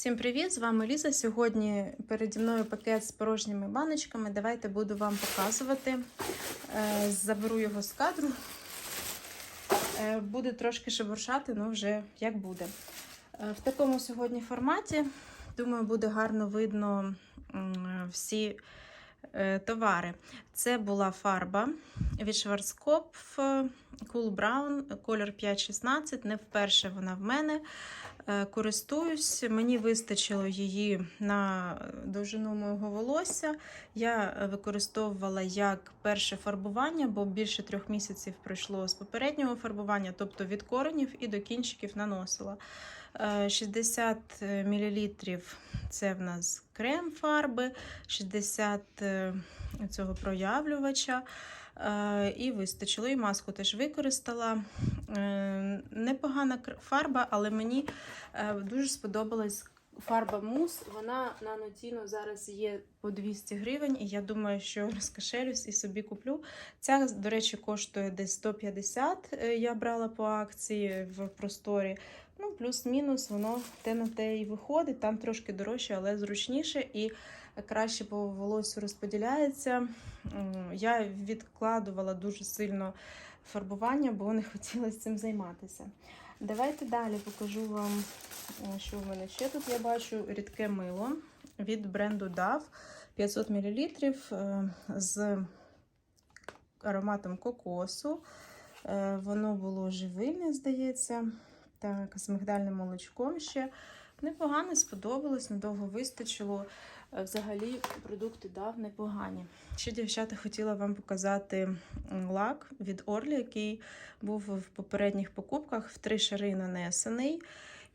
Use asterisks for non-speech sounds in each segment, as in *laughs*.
Всім привіт! З вами Ліза. Сьогодні переді мною пакет з порожніми баночками. Давайте буду вам показувати. Е, Заберу його з кадру. Е, Буде трошки шебуршати, ну вже як буде. Е, В такому сьогодні форматі, думаю, буде гарно видно всі товари. Це була фарба від Schwarzkopf Cool Brown, колір 516. Не вперше вона в мене. Е, Користуюсь, мені вистачило її на довжину мого волосся. Я е, використовувала як перше фарбування, бо більше трьох місяців пройшло з попереднього фарбування, тобто від коренів і до кінчиків наносила. Е, 60 мл це в нас крем фарби, 60 е, цього проявлювача. Е, І вистачило, і маску теж використала. Е, Непогана фарба, але мені е, дуже сподобалась фарба мус. Вона на Нотіно зараз є по 200 гривень, і я думаю, що розкошелюсь і собі куплю. Ця, до речі, коштує десь 150. е, Я брала по акції в просторі. Ну, плюс-мінус, воно те на те і виходить. Там трошки дорожче, але зручніше і краще по волосю розподіляється. Я відкладувала дуже сильно фарбування, бо не *laughs* хотіла з цим займатися. Давайте далі покажу вам, е, що в мене ще тут. Я бачу рідке мило від бренду DAV 500 мл з ароматом кокосу. Е, Воно було живильне, здається, так, з мигдальним молочком ще. Непогано сподобалось, надовго вистачило. Е, Взагалі продукти дав непогані. Ще дівчата хотіла вам показати лак від Орлі, який був в попередніх покупках в три шари нанесений.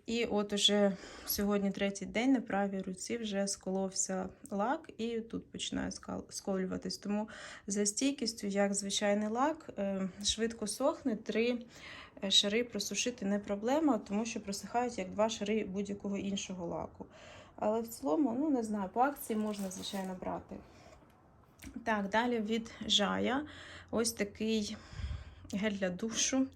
І от уже сьогодні третій день на правій руці вже сколовся лак, і тут починає сколюватись. Тому за стійкістю, як звичайний лак, е, швидко сохне. Три е, шари просушити не проблема, тому що просихають як два шари будь-якого іншого лаку. Але в цілому, ну не знаю, по акції можна, звичайно, брати. Так, далі від Жая. Ось такий гель для душу.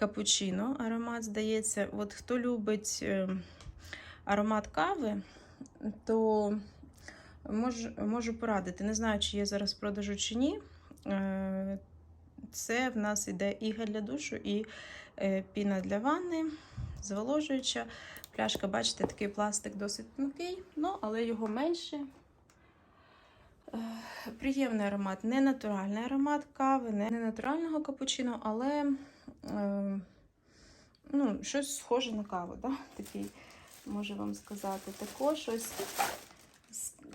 Капучино аромат, здається. От хто любить е, аромат кави, то можу, можу порадити. Не знаю, чи є зараз продажу чи ні. Е, Це в нас іде і гель для душу, і е, піна для ванни, зволожуюча. Пляшка, бачите, такий пластик досить тонкий, ну, але його менше. Приємний аромат, не натуральний аромат кави, не натурального капучино, але ну, щось схоже на каву, да? *laughs* такий, можу вам сказати. Також ось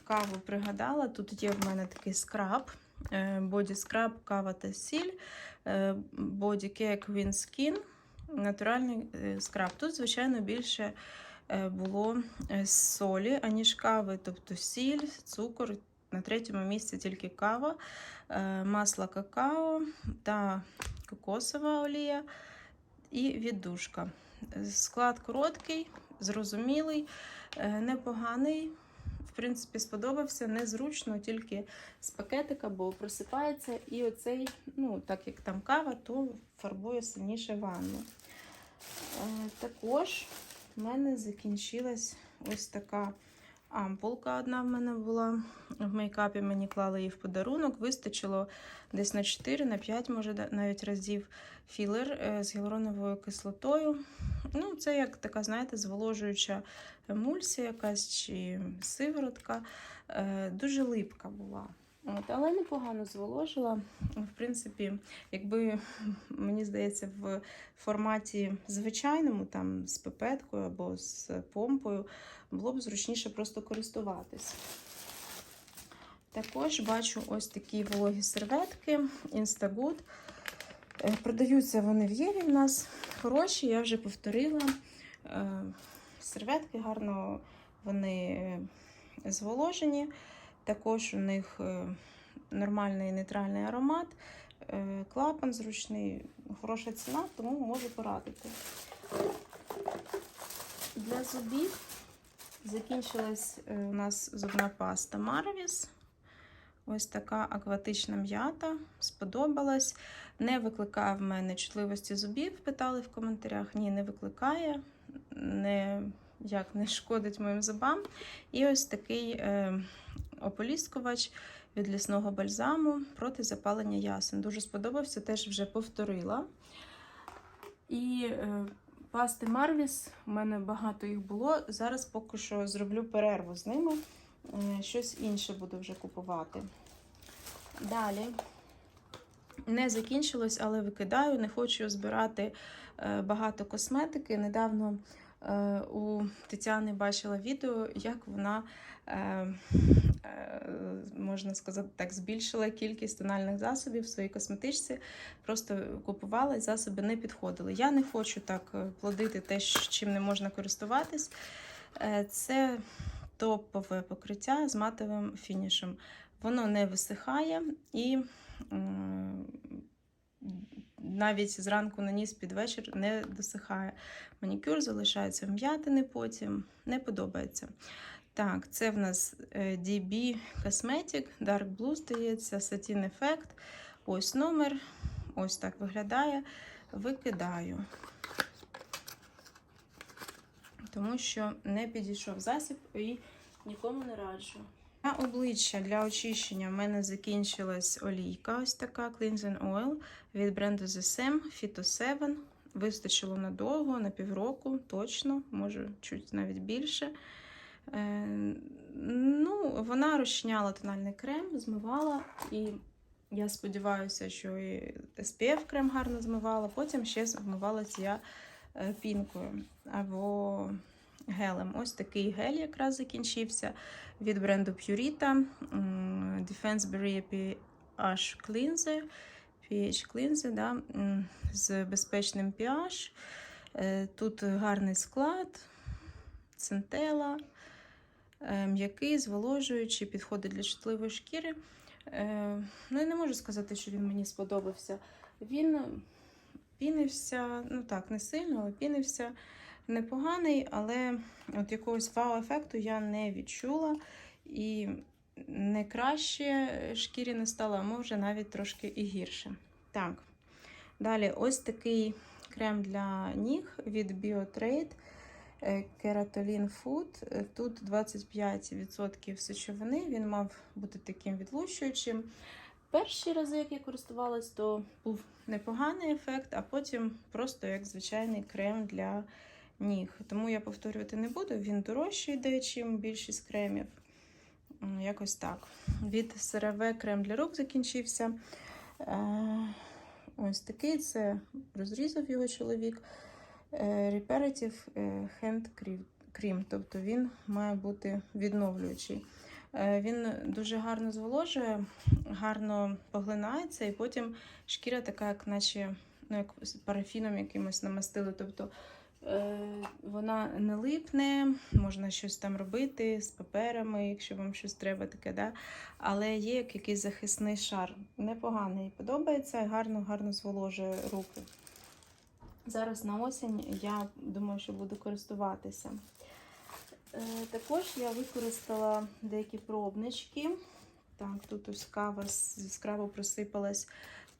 каву пригадала. Тут є в мене такий скраб, боді скраб, кава та сіль, е, Body Care Queen Skin, натуральний е, скраб. Тут, звичайно, більше е, було е, солі, аніж кави, тобто сіль, цукор. На третьому місці тільки кава, е, масло какао та кокосова олія і віддушка. Склад короткий, зрозумілий, е, непоганий. В принципі, сподобався. Незручно, тільки з пакетика, бо просипається. І оцей, ну, так як там кава, то фарбує сильніше ванну. Е, Також в мене закінчилась ось така ампулка. Одна в мене була. В мейкапі мені клали її в подарунок. Вистачило десь на 4, на 5, може, навіть разів філер е, з гіалуроновою кислотою. Ну, це як така, знаєте, зволожуюча емульсія якась чи сиворотка. Е, Дуже липка була. От, але непогано зволожила. В принципі, якби *laughs* мені здається, в форматі звичайному, там з пипеткою або з помпою, було б зручніше просто користуватись. Також бачу ось такі вологі серветки Instagood. Е, Продаються вони в Єві в нас хороші, я вже повторила. Е, Серветки гарно вони е, зволожені. Також у них е, нормальний нейтральний аромат, е, клапан зручний, хороша ціна, тому можу порадити. Для зубів закінчилась е, у нас зубна паста Marvis. Ось така акватична м'ята. Сподобалась. Не викликає в мене чутливості зубів, питали в коментарях. Ні, не викликає. Не як не шкодить моїм зубам. І ось такий ополіскувач від лісного бальзаму проти запалення ясен. Дуже сподобався, теж вже повторила. І е, пасти Марвіс, у мене багато їх було. Зараз поки що зроблю перерву з ними. Е, щось інше буду вже купувати. Далі. Не закінчилось, але викидаю. Не хочу збирати е, багато косметики. Недавно у Тетяни бачила відео, як вона, е, е, можна сказати так, збільшила кількість тональних засобів в своїй косметичці. Просто купувала і засоби не підходили. Я не хочу так е, плодити те, чим не можна користуватись. Е, Це топове покриття з матовим фінішем. Воно не висихає і навіть зранку наніс під вечір не досихає. Манікюр залишається вм'ятини потім, не подобається. Так, це в нас е, DB Cosmetic, Dark Blue, здається, Satin Effect. Ось номер. Ось так виглядає. Викидаю. Тому що не підійшов засіб і нікому не раджу. На обличчя для очищення в мене закінчилась олійка, ось така Cleansing Oil від бренду The Sam Phyto 7. Вистачило надовго, на півроку, точно, може, чуть навіть більше. Е, ну, вона розчиняла тональний крем, змивала, і я сподіваюся, що і SPF крем гарно змивала. Потім ще змивалася я е, пінкою або гелем. Ось такий гель якраз закінчився від бренду Purita. м, Defense Barrier pH Cleanser. pH Cleanser, да, з безпечним pH. Е, Тут гарний склад, центела, е, м'який, зволожуючий, підходить для чутливої шкіри. Е, Ну, я не можу сказати, що він мені сподобався. Він пінився, ну так, не сильно, але пінився непоганий, але от якогось вау-ефекту я не відчула. І не краще шкірі не стало, а може навіть трошки і гірше. Так, далі ось такий крем для ніг від BioTrade. Кератолін Food. Тут 25% сечовини, він мав бути таким відлущуючим. Перші рази, як я користувалась, то був непоганий ефект, а потім просто як звичайний крем для ніг. Тому я повторювати не буду. Він дорожчий йде, чим більшість кремів. Якось так. Від CeraVe крем для рук закінчився. Е, Ось такий це розрізав його чоловік. Е, Reparative е, Hand Cream- тобто він має бути відновлюючий. Е, Він дуже гарно зволожує, гарно поглинається, і потім шкіра така, як наче ну, як парафіном якимось намастили. Тобто е, вона не липне, можна щось там робити з паперами, якщо вам щось треба таке, да? але є як якийсь захисний шар. Непоганий, подобається, гарно, гарно зволожує руки. Зараз на осінь я думаю, що буду користуватися. Е, Також я використала деякі пробнички. Так, тут ось кава скрабу просипалась.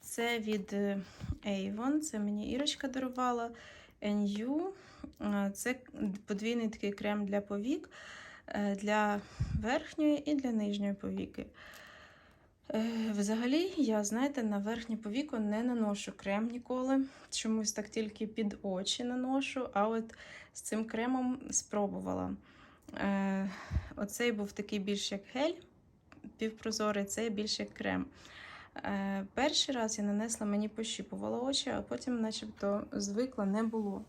Це від е, Avon, це мені Ірочка дарувала. NU. Е, Це подвійний такий крем для повік, е, для верхньої і для нижньої повіки. Е, Взагалі, я, знаєте, на верхнє повіко не наношу крем ніколи. Чомусь так тільки під очі наношу, а от з цим кремом спробувала. Оцей був такий більш як гель, півпрозорий, цей більш як крем. Е, Перший раз я нанесла, мені пощіпувало очі, а потім, начебто, звикла, не було.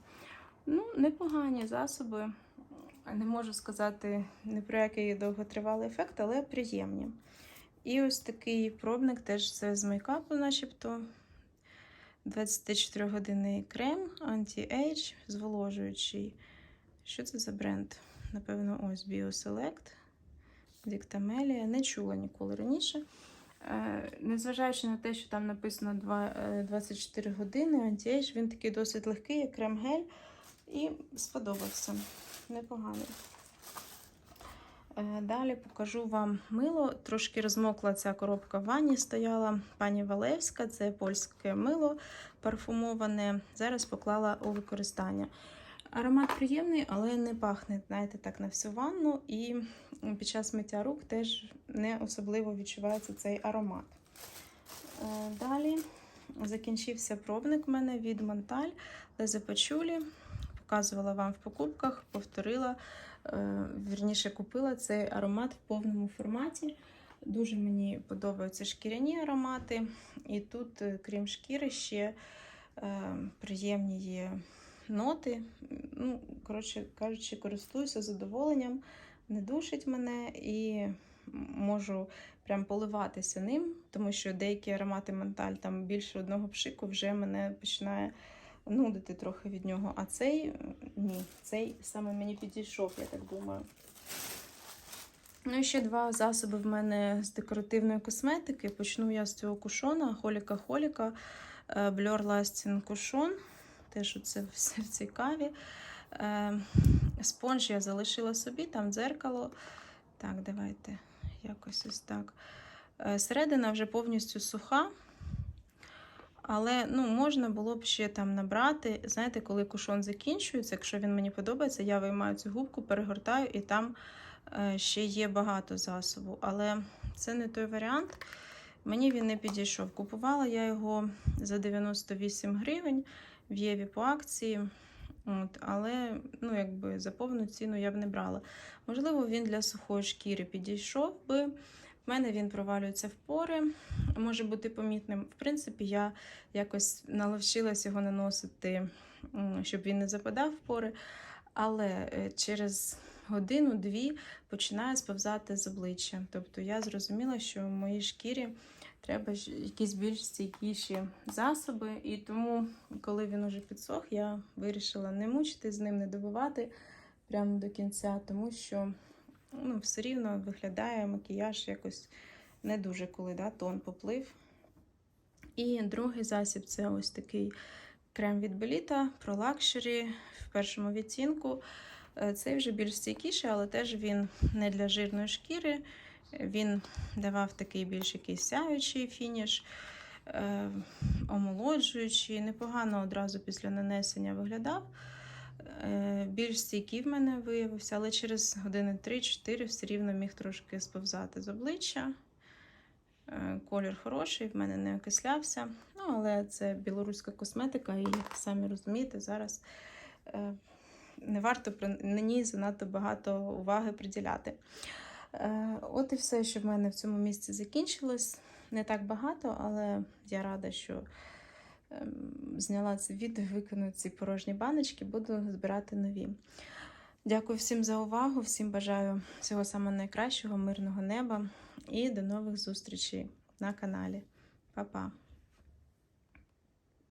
Ну, непогані засоби. Не можу сказати ні про який довготривалий ефект, але приємні. І ось такий пробник теж це з мейкапу, начебто. 24-годинний крем Anti-Age, зволожуючий. Що це за бренд? Напевно, ось BioSelect. Діктамелія. Не чула ніколи раніше. Е, Незважаючи на те, що там написано е, 24 години, Anti-Age, він такий досить легкий, як крем-гель. І сподобався. Непоганий. Е, Далі покажу вам мило. Трошки розмокла ця коробка в ванні стояла. Пані Валевська, це польське мило парфумоване. Зараз поклала у використання. Аромат приємний, але не пахне, знаєте, так на всю ванну. І під час миття рук теж не особливо відчувається цей аромат. Е, Далі закінчився пробник у мене від Монталь Лезе Пачулі. Показувала вам в покупках, повторила, е, вірніше купила цей аромат в повному форматі. Дуже мені подобаються шкіряні аромати. І тут, е, крім шкіри, ще приємні є ноти. Ну, коротше кажучи, користуюся задоволенням, не душить мене і можу прям поливатися ним, тому що деякі аромати менталь там більше одного пшику вже мене починає нудити трохи від нього. А цей ні, цей саме мені підійшов, я так думаю. Ну і ще два засоби в мене з декоративної косметики. Почну я з цього кушона, Холіка Холіка, Blur Lasting Cushion. Теж оце все в цій каві. Е, Спонж я залишила собі, там дзеркало. Так, давайте якось ось так. Е, Середина вже повністю суха. Але ну, можна було б ще там набрати. Знаєте, коли кушон закінчується, якщо він мені подобається, я виймаю цю губку, перегортаю, і там е, ще є багато засобу. Але це не той варіант. Мені він не підійшов. Купувала я його за 98 гривень в Єві по акції. От, але ну, якби за повну ціну я б не брала. Можливо, він для сухої шкіри підійшов би. В мене він провалюється в пори, може бути помітним. В принципі, я якось наловчилась його наносити, щоб він не западав в пори. Але е, через годину-дві починає сповзати з обличчя. Тобто я зрозуміла, що в моїй шкірі треба якісь більш стійкіші засоби. І тому, коли він уже підсох, я вирішила не мучити з ним, не добивати прямо до кінця, тому що ну, все рівно виглядає макіяж якось не дуже, коли да, тон поплив. І другий засіб це ось такий крем від Беліта про лакшері в першому відтінку. Е, Цей вже більш стійкіший, але теж він не для жирної шкіри. Він давав такий більш якийсь сяючий фініш, е, омолоджуючий, непогано одразу після нанесення виглядав. Е, Більш стійкий в мене виявився, але через години 3-4 все рівно міг трошки сповзати з обличчя. Е, Колір хороший, в мене не окислявся. Ну, але це білоруська косметика, і як самі розумієте, зараз не варто на ній занадто багато уваги приділяти. Е, От і все, що в мене в цьому місці закінчилось. Не так багато, але я рада, що ем, зняла це відео, викину ці порожні баночки, буду збирати нові. Дякую всім за увагу, всім бажаю всього самого найкращого, мирного неба і до нових зустрічей на каналі. Па-па!